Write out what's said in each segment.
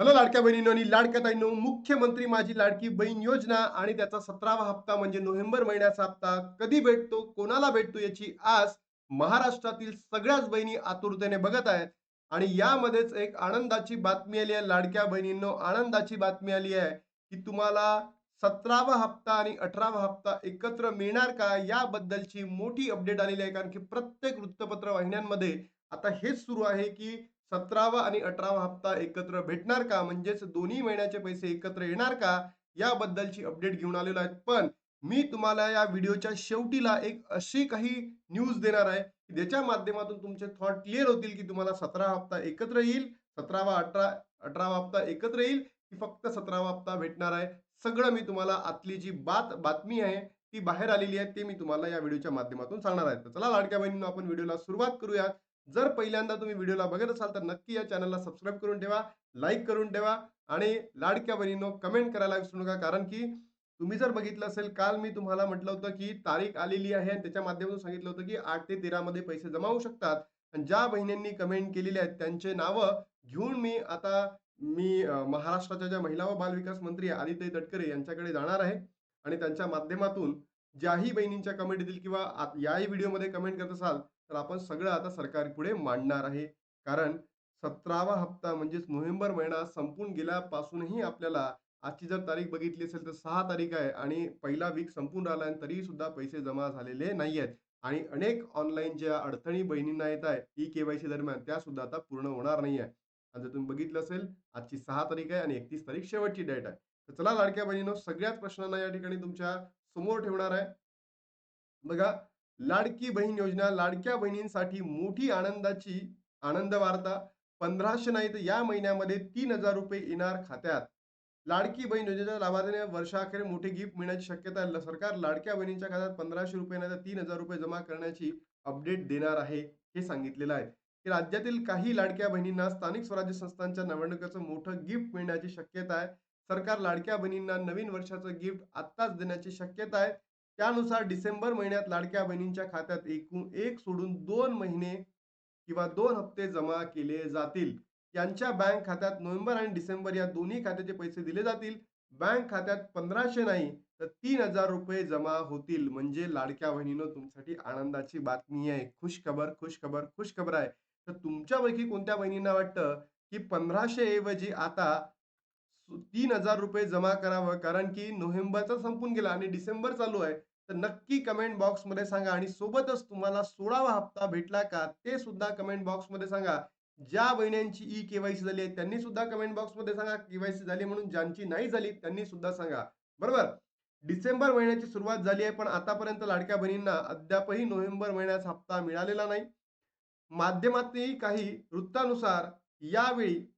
Hello लाडक्या बहिणींनो आणि लाडक्या ताईनो मुख्यमंत्री माझी लाडकी बहीण योजना आणि त्याचा सतरावा हप्ता म्हणजे नोव्हेंबर महिन्याचा हप्ता कधी भेटतो कोणाला भेटतो याची आज महाराष्ट्रातील सगळ्याच बहिणी आतुरतेने बघत आहेत. आणि यामध्येच एक आनंदाची बातमी आली आहे लाडक्या बहिणींनो आनंदाची बातमी आली आहे की तुम्हाला सतरावा हप्ता आणि अठरावा हप्ता एकत्र मिळणार का याबद्दलची मोठी अपडेट आलेली आहे. कारण की प्रत्येक वृत्तपत्र वाहिन्यांमध्ये आता हेच सुरू आहे की सतरावा आणि अठरावा हप्ता एकत्र भेटणार का? म्हणजेच दोन्ही महिन्याचे पैसे एकत्र येणार का? याबद्दलची अपडेट घेऊन आलेलो आहे पण मी तुम्हाला या व्हिडिओच्या शेवटीला एक अशी काही न्यूज देणार आहे की ज्याच्या माध्यमातून तुमचे थॉट क्लिअर होतील की तुम्हाला सतरा हप्ता एकत्र येईल सतरावा अठरा अठरावा हप्ता एकत्र येईल की फक्त सतरावा हप्ता भेटणार आहे. सगळं मी तुम्हाला आतली जी बात बातमी आहे ती बाहेर आलेली आहे ते मी तुम्हाला या व्हिडिओच्या माध्यमातून सांगणार आहे. तर चला लाडक्या बहिणींना आपण व्हिडिओला सुरुवात करूया जर पहिल्यांदा तुम्ही व्हिडिओला बघत असाल तर नक्की या चॅनलला सबस्क्राईब करून ठेवा लाईक करून ठेवा आणि लाडक्या बहिणीनो कमेंट करायला विसरू नका. कारण की तुम्ही जर बघितलं असेल काल मी तुम्हाला म्हटलं होतं की तारीख आलेली आहे आणि त्याच्या माध्यमातून सांगितलं होतं की आठ ते तेरामध्ये पैसे जमा होऊ शकतात. आणि ज्या बहिणींनी कमेंट केलेले आहेत त्यांचे नावं घेऊन मी आता मी महाराष्ट्राच्या ज्या महिला व बालविकास मंत्री आदित्य तटकरे यांच्याकडे जाणार आहे. आणि त्यांच्या माध्यमातून ज्याही बहिणींच्या कमेंट येतील किंवा याही व्हिडिओमध्ये कमेंट करत असाल तर आपण सगळं आता सरकारपुढे मांडणार आहे. कारण सतरावा हप्ता म्हणजेच नोव्हेंबर महिना संपून गेल्यापासूनही आपल्याला आजची जर तारीख बघितली असेल तर सहा तारीख आहे आणि पहिला वीक संपून राहिला आणि तरी सुद्धा पैसे जमा झालेले नाही आहेत आणि अनेक ऑनलाईन ज्या अडचणी बहिणींना येत आहे ई केवायसी दरम्यान त्या सुद्धा आता पूर्ण होणार नाही आहे. आणि जर तुम्ही बघितलं असेल आजची सहा तारीख आहे आणि एकतीस तारीख शेवटची डेट आहे. तर चला लाडक्या बहिणीनो सगळ्याच प्रश्नांना या ठिकाणी तुमच्यासमोर ठेवणार आहे. बघा लाडकी बहीण योजना लाडक्या बहिणींसाठी मोठी आनंदाची आनंद वार्ता पंधराशे नाही तर या महिन्यामध्ये तीन हजार रुपये येणार खात्यात. लाडकी बहीण योजनेच्या लाभार्थ्यांना वर्षाअखेर मोठी गिफ्ट मिळण्याची शक्यता आहे. सरकार लाडक्या बहिणींच्या खात्यात पंधराशे रुपये नाही तर तीन हजार रुपये जमा करण्याची अपडेट देणार आहे हे सांगितलेलं आहे. की राज्यातील काही लाडक्या बहिणींना स्थानिक स्वराज्य संस्थांच्या निवडणुकीचं मोठं गिफ्ट मिळण्याची शक्यता आहे. सरकार लाडक्या बहिणींना नवीन वर्षाचं गिफ्ट आत्ताच देण्याची शक्यता आहे. त्यानुसार डिसेंबर महिन्यात लाडक्या बहिणींच्या खात्यात एकूण एक सोडून दोन महिने किंवा दोन हप्ते जमा केले जातील. यांच्या बँक खात्यात नोव्हेंबर आणि डिसेंबर या दोन्ही खात्याचे पैसे दिले जातील. बँक खात्यात पंधराशे नाही तर तीन हजार रुपये जमा होतील. म्हणजे लाडक्या बहिणीनं तुमच्यासाठी आनंदाची बातमी आहे. खुश खबर खुश खबर खुश खबर आहे. तर तुमच्यापैकी कोणत्या बहिणींना वाटतं की पंधराशे ऐवजी आता तीन हजार रुपये जमा करावं कारण की नोव्हेंबरचा संपून गेला आणि डिसेंबर चालू आहे. तर नक्की कमेंट बॉक्समध्ये सांगा आणि सोबतच तुम्हाला सोळावा हप्ता भेटला का ते सुद्धा कमेंट बॉक्समध्ये सांगा. ज्या बहिण्यांची ई केवायसी झाली आहे त्यांनी सुद्धा कमेंट बॉक्समध्ये सांगा. केवायसी झाली म्हणून ज्यांची नाही झाली त्यांनी सुद्धा सांगा. बरोबर? डिसेंबर महिन्याची सुरुवात झाली आहे पण आतापर्यंत लाडक्या बहिणींना अद्यापही नोव्हेंबर महिन्याचा हप्ता मिळालेला नाही. माध्यमातही काही वृत्तानुसार यावेळी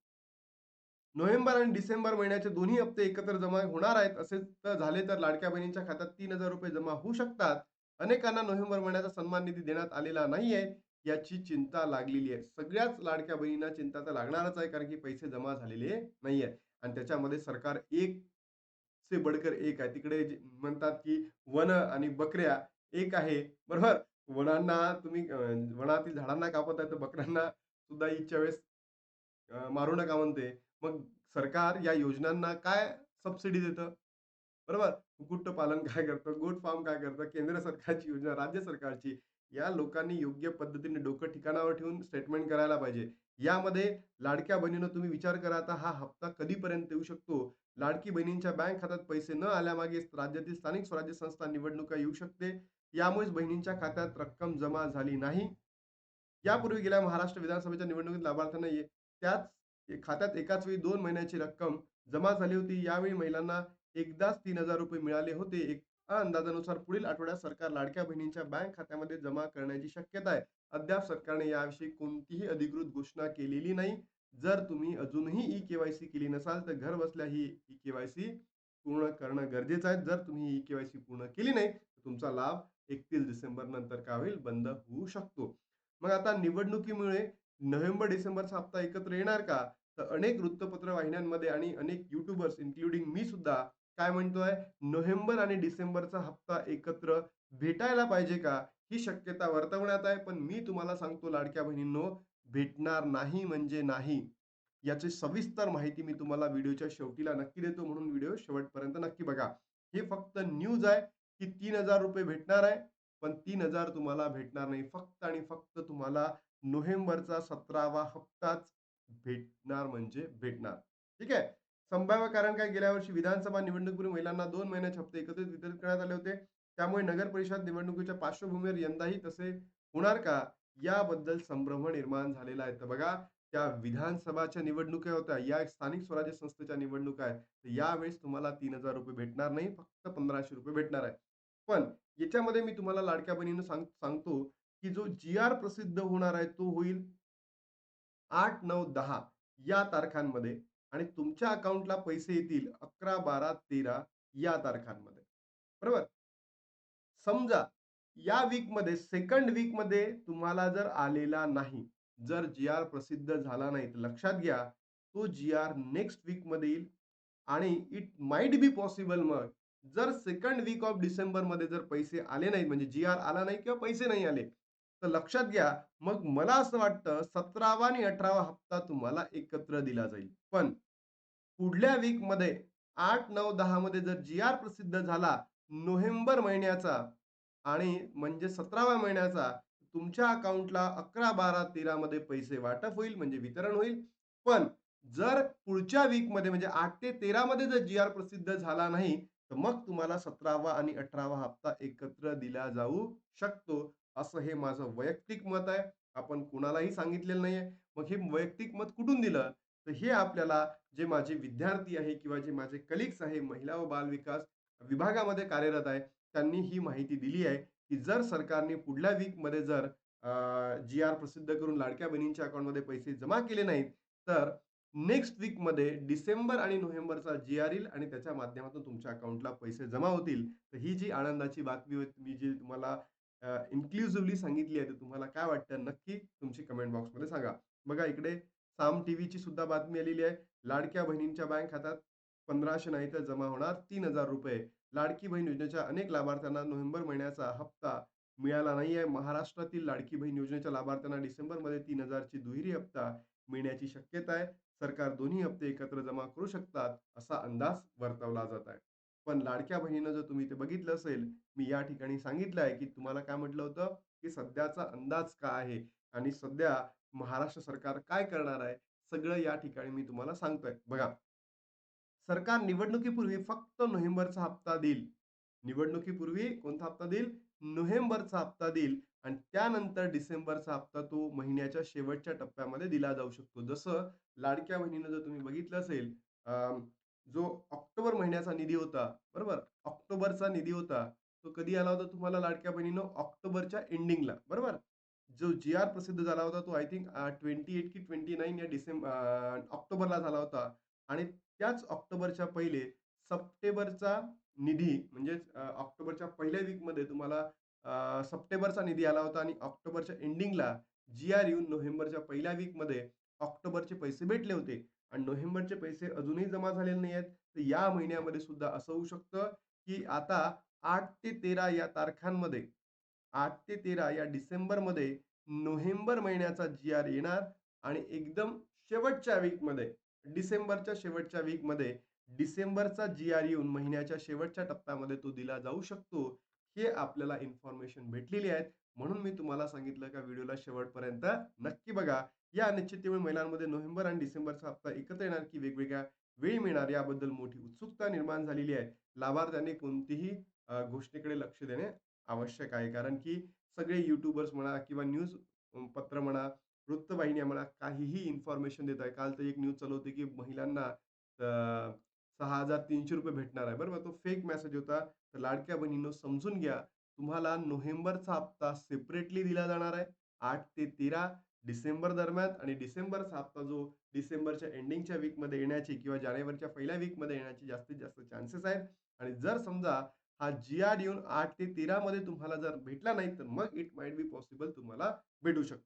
नोव्हेंबर आणि डिसेंबर महिन्याचे दोन्ही हप्ते एकत्र जमा होणार आहेत. असे तर झाले तर लाडक्या बहिणींच्या खात्यात तीन हजार रुपये जमा होऊ शकतात. अनेकांना नोव्हेंबर महिन्याचा सन्मान निधी देण्यात आलेला नाहीये याची चिंता लागलेली आहे. सगळ्याच लाडक्या बहिणींना चिंता तर लागणारच आहे कारण की पैसे जमा झालेले नाही आहेत आणि त्याच्यामध्ये सरकार एक से बडकर एक आहे. तिकडे जे म्हणतात की वन आणि बकऱ्या एक आहे. बरोबर? वनांना तुम्ही वनातील झाडांना कापत आहे तर बकऱ्यांना सुद्धा इच्छा वेळेस मारू नका म्हणते. मग सरकार या योजनांना काय सबसिडी देतं? बरोबर? कुक्कुटपालन काय करतं? गोट फार्म काय करतं? केंद्र सरकारची योजना राज्य सरकारची या लोकांनी योग्य पद्धतीने डोकं ठिकाणावर ठेवून स्टेटमेंट करायला पाहिजे. यामध्ये लाडक्या बहिणीनं तुम्ही विचार करा आता हा हप्ता कधीपर्यंत येऊ शकतो? लाडकी बहिणींच्या बँक खात्यात पैसे न आल्यामागे राज्यातील स्थानिक स्वराज्य संस्था निवडणुका येऊ शकते. यामुळेच बहिणींच्या खात्यात रक्कम जमा झाली नाही. यापूर्वी गेल्या महाराष्ट्र विधानसभेच्या निवडणुकीत लाभार्थ्यांना त्याच खात्यात एकाच वेळी दोन महिन्याची रक्कम जमा झाली होती. यावेळी महिलांना एकदाच तीन हजार रुपये मिळाले होते. एक अंदाजानुसार पुढील आठवड्यात सरकार लाडक्या बहिणींच्या बँक खात्यामध्ये जमा करण्याची शक्यता आहे. अद्याप सरकारने याविषयी कोणतीही अधिकृत घोषणा केलेली नाही. जर तुम्ही अजूनही ई केवायसी केली नसाल तर घर बसल्या ही ई केवायसी पूर्ण करणं गरजेचं आहे. जर तुम्ही ई केवायसी पूर्ण केली नाही तर तुमचा लाभ एकतीस डिसेंबर नंतर का होईल? बंद होऊ शकतो. मग आता निवडणुकीमुळे नोव्हेंबर डिसेंबरचा हप्ता एकत्र येणार का? तर अनेक वृत्तपत्र वाहिन्यांमध्ये आणि अनेक युट्यूबर्स इन्क्लुडिंग मी सुद्धा काय म्हणतोय? नोव्हेंबर आणि डिसेंबरचा हप्ता एकत्र भेटायला पाहिजे का? ही शक्यता वर्तवण्यात आहे पण मी तुम्हाला सांगतो लाडक्या बहिणींनो भेटणार नाही म्हणजे नाही. याची सविस्तर माहिती मी तुम्हाला व्हिडिओच्या शेवटीला नक्की देतो म्हणून व्हिडिओ शेवटपर्यंत नक्की बघा. हे फक्त न्यूज आहे की तीन हजार रुपये भेटणार आहे पण तीन हजार तुम्हाला भेटणार नाही. फक्त आणि फक्त तुम्हाला नोव्हेंबरचा सतरावा हप्ताच भेटणार म्हणजे भेटणार. ठीक आहे? संभाव्य कारण काय? गेल्या वर्षी विधानसभा निवडणुकीपूर्वी महिलांना दोन महिन्याचे हप्ते एकत्रित वितरित करण्यात आले होते. त्यामुळे नगर परिषद निवडणुकीच्या पार्श्वभूमीवर यंदाही तसे होणार का? याबद्दल संभ्रम निर्माण झालेला आहे. तर बघा त्या विधानसभाच्या निवडणुका होत्या. या स्थानिक स्वराज्य संस्थेच्या निवडणुका आहेत. तर यावेळेस तुम्हाला तीन हजार रुपये भेटणार नाही. फक्त पंधराशे रुपये भेटणार आहे. पण याच्यामध्ये मी तुम्हाला लाडक्या बहिणीनं सांग सांगतो की जो जी आर प्रसिद्ध होणार आहे तो होईल आठ नऊ दहा या तारखांमध्ये आणि तुमच्या अकाउंटला पैसे येतील अकरा बारा तेरा या तारखांमध्ये. बरोबर? समजा या वीकमध्ये सेकंड वीकमध्ये तुम्हाला जर आलेला नाही जर जी आर प्रसिद्ध झाला नाही तर लक्षात घ्या तो जी आर नेक्स्ट वीकमध्ये येईल आणि इट माइट बी पॉसिबल मग जर सेकंड वीक ऑफ डिसेंबरमध्ये जर पैसे आले नाहीत म्हणजे जी आर आला नाही किंवा पैसे नाही आले तर लक्षात घ्या मग मला असं वाटतं सतरावा आणि अठरावा हप्ता तुम्हाला एकत्र दिला जाईल. पण पुढल्या वीकमध्ये आठ नऊ दहा मध्ये जर जी आर प्रसिद्ध झाला नोव्हेंबर महिन्याचा आणि म्हणजे सतराव्या महिन्याचा तुमच्या अकाउंटला अकरा बारा तेरा मध्ये पैसे वाटप होईल म्हणजे वितरण होईल. पण जर पुढच्या वीकमध्ये म्हणजे आठ ते तेरा मध्ये जर जी आर प्रसिद्ध झाला नाही तर मग तुम्हाला सतरावा आणि अठरावा हप्ता एकत्र दिला जाऊ शकतो. असं हे माझं वैयक्तिक मत आहे. आपण कुणालाही सांगितलेलं नाहीये. मग हे वैयक्तिक मत कुठून दिलं? तर हे आपल्याला जे माझे विद्यार्थी आहे किंवा जे माझे कलिग्स आहे महिला व बाल विकास विभागामध्ये कार्यरत आहे त्यांनी ही माहिती दिली आहे की जर सरकारने पुढल्या वीकमध्ये जर जी आर प्रसिद्ध करून लाडक्या बहिणींच्या अकाउंटमध्ये पैसे जमा केले नाहीत तर नेक्स्ट वीकमध्ये डिसेंबर आणि नोव्हेंबरचा जी आर येईल आणि त्याच्या माध्यमातून तुमच्या अकाउंटला पैसे जमा होतील. तर ही जी आनंदाची बातमी होती मी जी तुम्हाला इन्क्लुझिव्हली सांगितली आहे तर तुम्हाला काय वाटतं? नक्की तुमची कमेंट बॉक्समध्ये सांगा. बघा इकडे साम टीव्हीची सुद्धा बातमी आलेली आहे. लाडक्या बहिणींच्या बँक खात्यात पंधराशे नाही तर जमा होणार तीन हजार रुपये. लाडकी बहीण योजनेच्या अनेक लाभार्थ्यांना नोव्हेंबर महिन्याचा हप्ता मिळाला नाही आहे महाराष्ट्रातील लाडकी बहीण योजनेच्या लाभार्थ्यांना डिसेंबरमध्ये तीन हजारची दुहेरी हप्ता मिळण्याची शक्यता आहे. सरकार दोन्ही हप्ते एकत्र जमा करू शकतात असा अंदाज वर्तवला जात आहे. पण लाडक्या बहिणीनं जर तुम्ही ते बघितलं असेल मी या ठिकाणी सांगितलं आहे की तुम्हाला काय म्हटलं होतं की सध्याचा अंदाज काय आहे आणि सध्या महाराष्ट्र सरकार काय करणार आहे सगळं या ठिकाणी मी तुम्हाला सांगतोय. बघा. सरकार निवडणुकीपूर्वी फक्त नोव्हेंबरचा हप्ता देईल. निवडणुकीपूर्वी कोणता हप्ता देईल? नोव्हेंबरचा हप्ता देईल आणि त्यानंतर डिसेंबरचा हप्ता तो महिन्याच्या शेवटच्या टप्प्यामध्ये दिला जाऊ शकतो. जसं लाडक्या बहिणीनं जर तुम्ही बघितलं असेल अं, जो ऑक्टोबर महिन्याचा निधी होता बरोबर? ऑक्टोबरचा निधी होता. तो कधी आला होता तुम्हाला लाडक्या बहिणीनं? ऑक्टोबरच्या एंडिंगला बरोबर? जो जी आर प्रसिद्ध झाला होता तो आय थिंक ट्वेंटी एट की ट्वेंटी नाईन या डिसेंबर ऑक्टोबरला झाला होता. आणि त्याच ऑक्टोबरच्या पहिले सप्टेंबरचा निधी म्हणजेच ऑक्टोबरच्या पहिल्या वीकमध्ये तुम्हाला सप्टेंबरचा निधी आला होता आणि ऑक्टोबरच्या एंडिंगला जी आर येऊन नोव्हेंबरच्या पहिल्या वीकमध्ये ऑक्टोबरचे पैसे भेटले होते. आणि नोव्हेंबरचे पैसे अजूनही जमा झालेले नाही आहेत तर या महिन्यामध्ये सुद्धा असं होऊ शकतं की आता आठ ते तेरा या तारखांमध्ये आठ ते तेरा या डिसेंबरमध्ये नोव्हेंबर महिन्याचा जी आर येणार आणि एकदम शेवटच्या वीकमध्ये डिसेंबरच्या शेवटच्या वीकमध्ये डिसेंबरचा जी आर येऊन महिन्याच्या शेवटच्या टप्प्यामध्ये तो दिला जाऊ शकतो. हे आपल्याला इन्फॉर्मेशन भेटलेली आहेत. म्हणून मी तुम्हाला सांगितलं का व्हिडिओला शेवटपर्यंत नक्की बघा. या अनिश्चिततेमुळे महिलांमध्ये नोव्हेंबर आणि डिसेंबरचा हप्ता एकत्र येणार की वेगवेगळ्या वेळी मिळणार याबद्दल मोठी उत्सुकता निर्माण झालेली आहे. लाभार्थ्यांनी कोणतीही घोषणेकडे लक्ष देणे आवश्यक आहे. कारण की सगळे युट्यूबर्स म्हणा किंवा न्यूज पत्र म्हणा वृत्तवाहिन्या म्हणा काहीही इन्फॉर्मेशन देत आहे. काल तर एक न्यूज चालू होती की महिलांना सहा हजार तीनशे रुपये भेटणार आहे. बरोबर तो फेक मेसेज होता. तर लाडक्या बहिणींनो समजून घ्या. तुम्हाला नोव्हेंबरचा हप्ता सेपरेटली दिला जाणार आहे. आठ ते तेरा डिसेंबर दरम्यान आणि डिसेंबरचा हप्ता जो डिसेंबरच्या एंडिंगच्या वीकमध्ये येण्याची किंवा जानेवारीच्या पहिल्या वीकमध्ये येण्याची जास्तीत जास्त चान्सेस आहेत. आणि जर समजा हा जी आर येऊन आठ ते तेरा मध्ये तुम्हाला जर भेटला नाही तर मग इट माइट बी पॉसिबल तुम्हाला भेटू शकतो.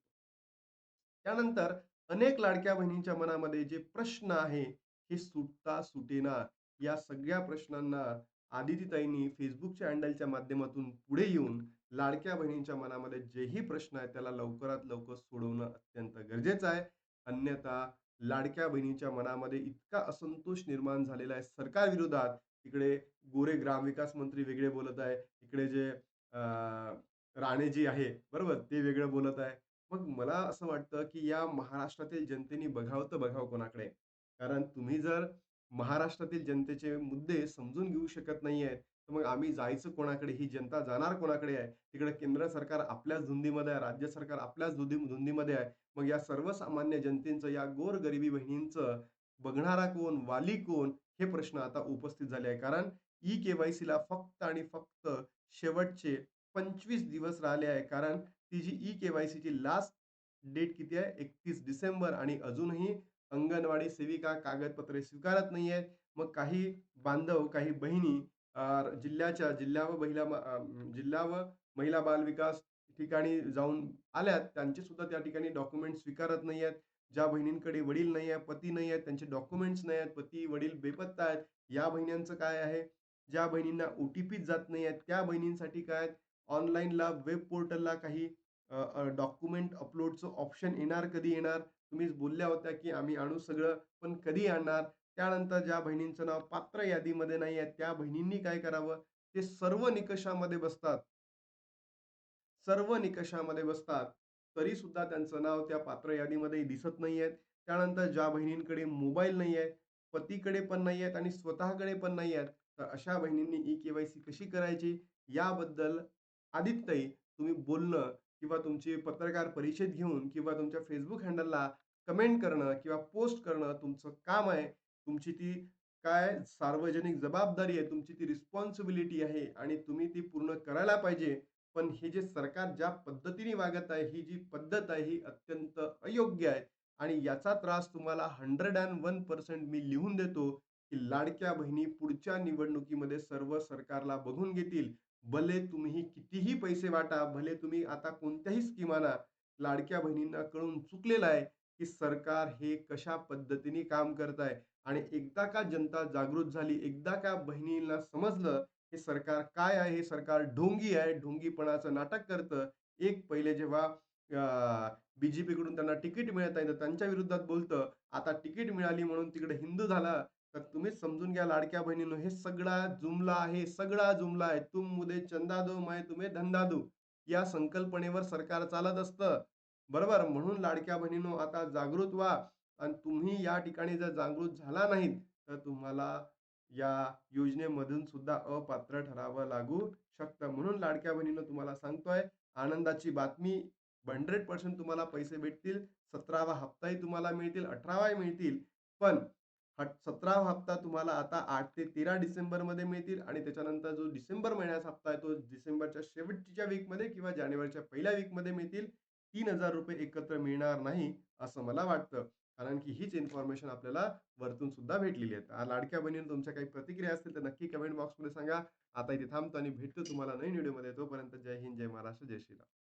त्यानंतर अनेक लाडक्या बहिणींच्या मनामध्ये जे प्रश्न आहे हे सुटता सुटेना या सगळ्या प्रश्नांना आदितीताईंनी फेसबुकच्या हँडलच्या माध्यमातून पुढे येऊन लाडक्या बहिणींच्या मनामध्ये जेही प्रश्न आहे त्याला लवकरात लवकर सोडवणं अत्यंत गरजेचं आहे. अन्यथा लाडक्या बहिणीच्या मनामध्ये इतका असंतोष निर्माण झालेला आहे सरकार विरोधात. इकडे गोरे ग्रामविकास मंत्री वेगळे बोलत आहे. इकडे जे राणेजी आहे बरोबर ते वेगळं बोलत आहे. मग मला असं वाटतं की या महाराष्ट्रातील जनतेने बघावं तर बघावं कोणाकडे. कारण तुम्ही जर महाराष्ट्रातील जनतेचे मुद्दे समजून घेऊ शकत नाही आहेत. तर मग आम्ही जायचं कोणाकडे? ही जनता जाणार कोणाकडे आहे? तिकडे केंद्र सरकार आपल्याच धुंदीमध्ये आहे राज्य सरकार आपल्याच धुंदी धुंदीमध्ये आहे. मग या सर्वसामान्य जनतेचं या गोरगरिबी बहिणींचं बघणारा कोण? वाली कोण? हे प्रश्न आता उपस्थित झाले आहे कारण ई के वाय सीला फक्त आणि फक्त शेवटचे पंचवीस दिवस राहिले आहे कारण ती जी ई सीची लास्ट डेट किती आहे? एकतीस डिसेंबर आणि अजूनही अंगणवाडी सेविका कागदपत्रे स्वीकारत नाही आहेत मग काही बांधव काही बहिणी जिल्ह्याच्या जिल्हा व महिला जिल्हा व महिला बाल विकास ठिकाणी जाऊन आल्यात त्यांचे सुद्धा त्या ठिकाणी डॉक्युमेंट स्वीकारत नाही आहेत ज्या बहिणींकडे वडील नाही आहे पती नाही आहेत त्यांचे डॉक्युमेंट्स नाही आहेत पती वडील बेपत्ता आहेत. या बहिणींचं काय आहे? ज्या बहिणींना ओ टी पीच जात नाही आहेत त्या बहिणींसाठी काय ऑनलाईनला वेब पोर्टलला काही डॉक्युमेंट अपलोडचं ऑप्शन येणार कधी येणार? तुम्हीच बोलल्या होत्या की आम्ही आणू सगळं पण कधी आणणार? त्यानंतर ज्या बहिणींचं नाव पात्र यादीमध्ये नाही आहे त्या बहिणींनी काय करावं? ते सर्व निकषामध्ये बसतात. सर्व निकषामध्ये बसतात. तरी सुद्धा त्यांचं नाव त्या पात्र यादीमध्ये दिसत नाही आहेत त्यानंतर ज्या बहिणींकडे मोबाईल नाही आहे पतीकडे पण नाही आहेत आणि स्वतःकडे पण नाही आहेत तर अशा बहिणींनी ई केवायसी कशी करायची? याबद्दल आदित्यई तुम्ही बोलणं किंवा तुमची पत्रकार परिषद घेऊन किंवा तुमच्या फेसबुक हँडलला कमेंट करणं किंवा पोस्ट करणं तुमचं काम आहे. तुमची ती काय सार्वजनिक जबाबदारी आहे तुमची ती रिस्पॉन्सिबिलिटी आहे आणि तुम्ही ती पूर्ण करायला पाहिजे. पण हे जे सरकार ज्या पद्धतीने वागत आहे ही जी पद्धत आहे ही अत्यंत अयोग्य आहे. आणि याचा त्रास तुम्हाला हंड्रेड अँड वन पर्सेंट मी लिहून देतो की लाडक्या बहिणी पुढच्या निवडणुकीमध्ये सर्व सरकारला बघून घेतील. भले तुम्ही कितीही पैसे वाटा भले तुम्ही आता कोणत्याही स्कीम आणा लाडक्या बहिणींना कळून चुकलेलं आहे की सरकार हे कशा पद्धतीने काम करत आहे आणि एकदा का जनता जागृत झाली एकदा का बहिणींना समजलं हे सरकार काय आहे हे सरकार ढोंगी आहे ढोंगीपणाचं नाटक करतं. एक पहिले जेव्हा बीजेपी कडून त्यांना तिकीट मिळत आहे तर त्यांच्या विरोधात बोलतं आता तिकीट मिळाली म्हणून तिकडे हिंदू झाला तर तुम्हीच समजून घ्या लाडक्या बहिणीनो हे सगळा जुमला आहे सगळा जुमला आहे. तुम मुदे चंदा दो माय तुम्हे धंदा दो. या संकल्पनेवर सरकार चालत असतं. बरोबर? म्हणून लाडक्या बहिणीनो आता जागृत व्हा. आणि तुम्ही या ठिकाणी जर जागृत झाला नाहीत तर तुम्हाला या योजनेमधून सुद्धा अपात्र ठरावं लागू शकतं. म्हणून लाडक्या बहिणीनं तुम्हाला सांगतोय आनंदाची बातमी हंड्रेड पर्सेंट तुम्हाला पैसे भेटतील सतरावा हप्ताही तुम्हाला मिळतील अठरावाही मिळतील. पण सतरावा हप्ता तुम्हाला आता आठ ते तेरा डिसेंबरमध्ये मिळतील आणि त्याच्यानंतर जो डिसेंबर महिन्याचा हप्ता आहे तो डिसेंबरच्या शेवटच्या वीकमध्ये किंवा जानेवारीच्या पहिल्या वीकमध्ये मिळतील. तीन हजार रुपये एकत्र मिळणार नाही असं मला वाटतं. कारण की हीच इन्फॉर्मेशन आपल्याला वरतून सुद्धा भेटलेली आहे. आ- लाडक्या बहिणीनं तुमच्या काही प्रतिक्रिया असतील तर नक्की कमेंट बॉक्समध्ये सांगा. आता इथे थांबतो आणि भेटतो तुम्हाला नवीन व्हिडिओमध्ये तोपर्यंत जय हिंद जय महाराष्ट्र जय श्रीराम.